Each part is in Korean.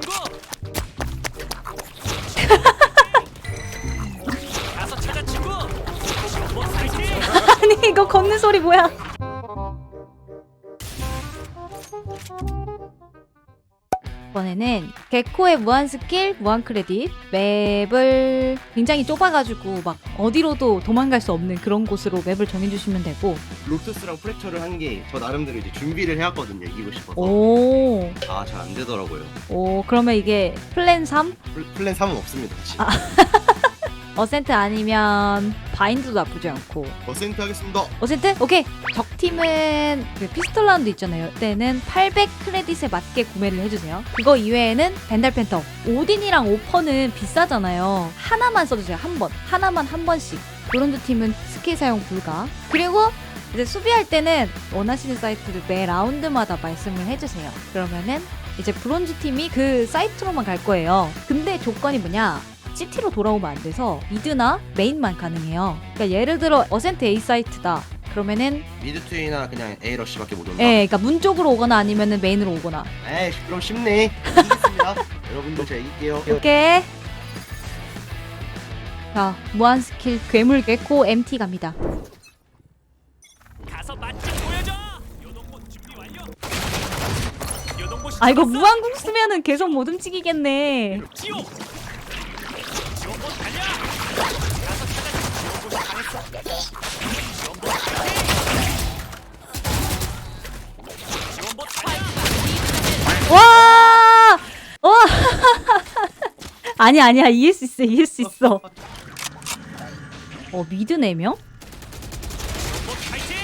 친구. 가서 찾아 친구. 뭐. 아니 이거 걷는 소리 뭐야? 이번에는 개코의 무한 스킬, 무한 크레딧 맵을 굉장히 좁아가지고 막 어디로도 도망갈 수 없는 그런 곳으로 맵을 정해주시면 되고. 로투스랑 프랙처를 한 게 저 나름대로 이제 준비를 해왔거든요 이기고 싶어서. 오, 아 잘 안 되더라고요. 오 그러면 이게 플랜 3? 플- 플랜 3은 없습니다 지금. 어센트 아니면 바인드도 나쁘지 않고. 어센트 하겠습니다. 어센트? 오케이. 적팀은 그 피스톨 라운드 있잖아요. 그때는 800 크레딧에 맞게 구매를 해주세요. 그거 이외에는 벤달 팬텀 오딘이랑 오퍼는 비싸잖아요. 하나만 써주세요. 한 번. 하나만 한 번씩. 브론즈 팀은 스킬 사용 불가. 그리고 이제 수비할 때는 원하시는 사이트를 매 라운드마다 말씀을 해주세요. 그러면은 이제 브론즈 팀이 그 사이트로만 갈 거예요. 근데 조건이 뭐냐 CT로 돌아오면 안 돼서 미드나 메인만 가능해요. 그러니까 예를 들어 어센트 A 사이트다. 그러면은 미드 트위나 그냥 A 러쉬밖에 못 온다 예, 그러니까 문 쪽으로 오거나 아니면은 메인으로 오거나. 에이 그럼 쉽네 이기겠습니다 여러분들 제가 이길게요 오케이. 자, 무한 스킬 괴물 개코 MT 갑니다. 가서 맛좀 보여줘. 요동본 준비 완료. 요동본 아 이거 무한궁 쓰면은 계속 못 움직이겠네. 지옥. 지옥본 달려. 가서 찾아. 지옥본 당했어. 지옥본 파이팅. 지옥본 달려. 와! 와! 아니 아니야 이길 수 있어 이길 수 있어. 어 미드 4명? 뭐 파이팅!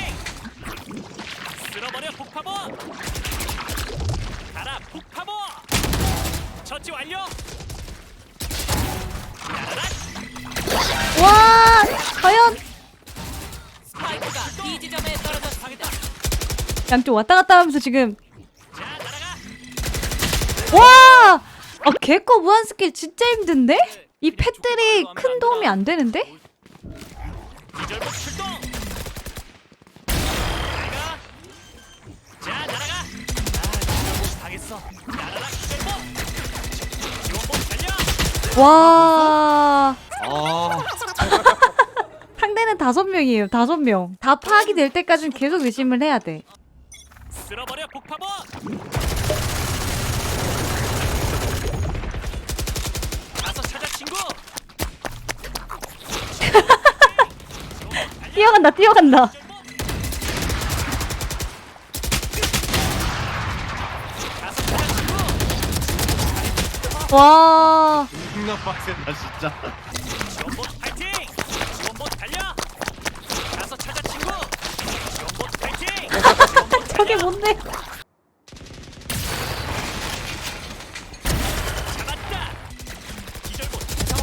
쓸어버려 폭파보! 가라 폭파보! 처치 완료! 야라라! 와! 과연 B 지점에 떨어졌습니다. 양쪽 왔다 갔다 하면서 지금 자 날아가! 와! 아, 개코 무한 스킬 진짜 힘든데? 이 팻들이 큰 도움이 안 되는데? 기절복 출동! 날아가! 자 날아가! 아 기절복 당했어. 날아라 기절복! 지원복 달려! 와, 다섯 명이에요, 다섯 명. 다 파악이 될 때까지는 계속 의심을 해야 돼. 쓸어버려 폭파보! 가서 찾아 친구! 뛰어간다, 뛰어간다. 가서 찾아 친구! 와, 존나 빡세다 진짜 절봇 출동!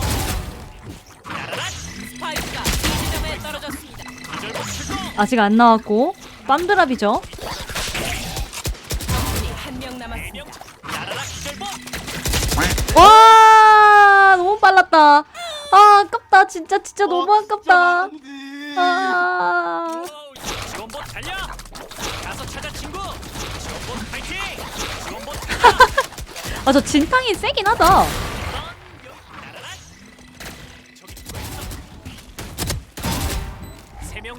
아직 안 나왔고, 빰드랍이죠. 와, 너무 빨랐다. 아, 아깝다. 진짜, 진짜 너무 아깝다. 아, 지원봇 달려! 가서 찾아 친구! 지원봇 파이팅! 지원봇 달려! 아, 저 진탕이 세긴 하다. 세명!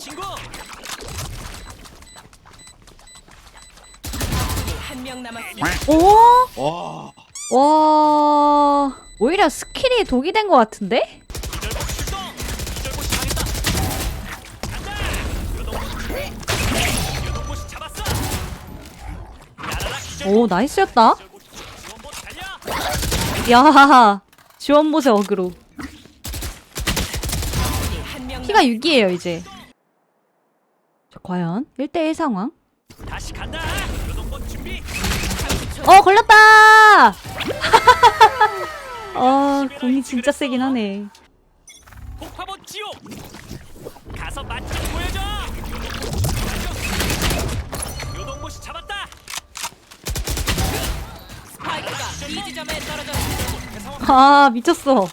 한명 남았습니다. 오? 와 와, 오히려 스킬이 독이 된 것 같은데? 오, 나이스였다. 야, 지원봇의 어그로. 피가 6이에요, 이제. 자, 과연 1대1 상황? 준비! 어, 걸렸다! 아, 공이 진짜 세긴 하네. 스파이크가 B 지점에 떨어졌습니다. 아, 미쳤어.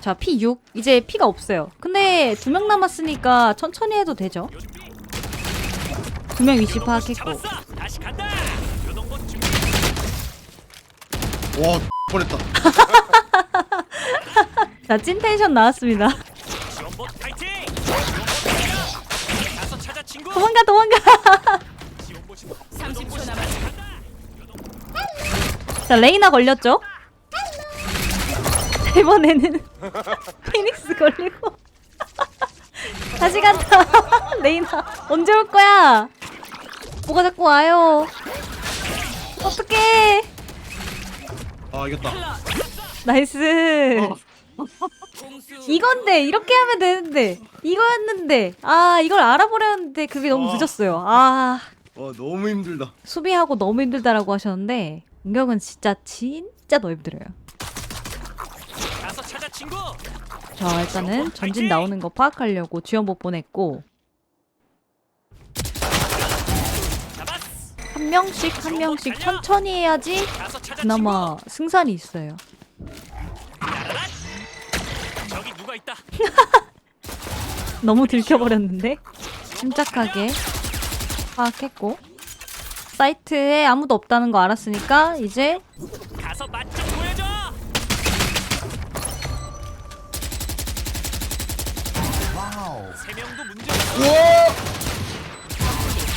자, 피 6. 이제 피가 없어요. 근데 두 명 남았으니까 천천히 해도 되죠. 두 명 위치 파악했고. 잡았어! 다시 간다! 요동봇 준비! 와 뻔했다. 자, 찐 텐션 나왔습니다. 지원봇 파이팅! 지원봇 달려! 가서 찾아 친구! 도망가, 도망가. 자, 레이나 걸렸죠? 이번에는 피닉스 걸리고. 다시 간다. 레이나, 언제 올 거야? 뭐가 자꾸 와요. 어떡해. 아 이겼다. 나이스. 공수 이건데, 이렇게 하면 되는데. 이거였는데. 아, 이걸 알아보려는데 그게 너무 와. 늦었어요. 아. 와 너무 힘들다. 수비하고 너무 힘들다라고 하셨는데 공격은 진짜 진짜 힘들어요. 가서 찾아 친구! 자 일단은 전진 나오는 거 파악하려고 지원복 보냈고! 한 명씩 한 명씩 천천히 해야지 가서 찾아 그나마 승산이 있어요. 친구! 저기 누가 있다! 너무 들켜버렸는데 침착하게 파악했고 사이트에 아무도 없다는 거 알았으니까 이제 가서 맛 좀 보여줘! 세 명도 문제 없어!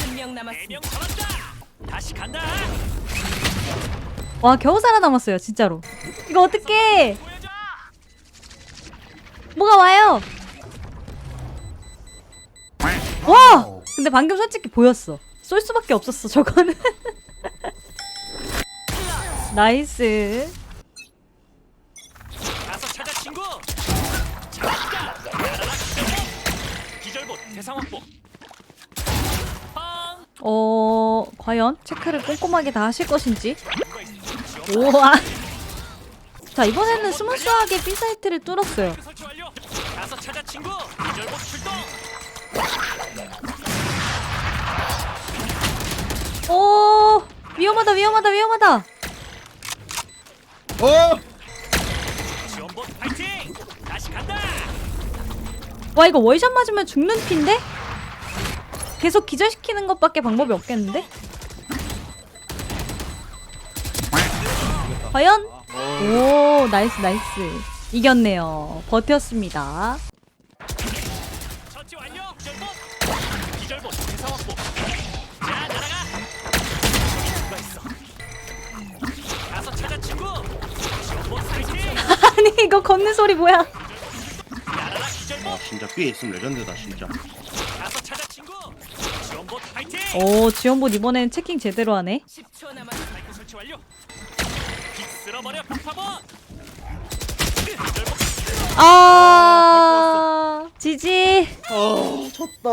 한명 남았습니다. 네명 잡았다! 다시 간다! 와 겨우 살아남았어요 진짜로. 이거 어떡해? 보여줘! 뭐가 와요? 와! 근데 방금 솔직히 보였어. 쏠 수밖에 없었어, 저거는. 나이스. 가서 찾아 친구! 잡았다! 기절복! 기절복 대상 확보! 빵! 어, 과연 체크를 꼼꼼하게 다 하실 것인지. 누가 있어? 지원 우와. 자, 이번에는 스무스하게 B사이트를 뚫었어요. 설치 완료! 가서 찾아 친구! 기절복 출동! 오! 위험하다, 위험하다, 위험하다. 어! 지원복 파이팅! 다시 간다! 와, 이거 월샷 맞으면 죽는 피인데? 계속 기절시키는 것밖에 방법이 없겠는데? 과연? 오, 나이스, 나이스. 이겼네요. 버텼습니다. 아니, 이거 걷는 소리 뭐야? 아 진짜 B에 있으면 레전드다 진짜. 가서 찾아 친구! 지원복 파이팅! 오, 지원봇 이번엔 체킹 제대로 하네. 10초 남았습니다. 마이크 설치 완료! 빅 쓸어버려 폭파봇! 기절복 아, 지지. 아 졌다.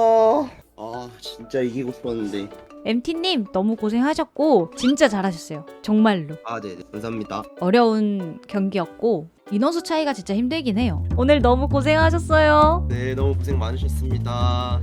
아 진짜 이기고 싶었는데. MT님 너무 고생하셨고, 진짜 잘하셨어요. 정말로. 아 네네 감사합니다. 어려운 경기였고, 인원수 차이가 진짜 힘들긴 해요. 오늘 너무 고생하셨어요. 네 너무 고생 많으셨습니다.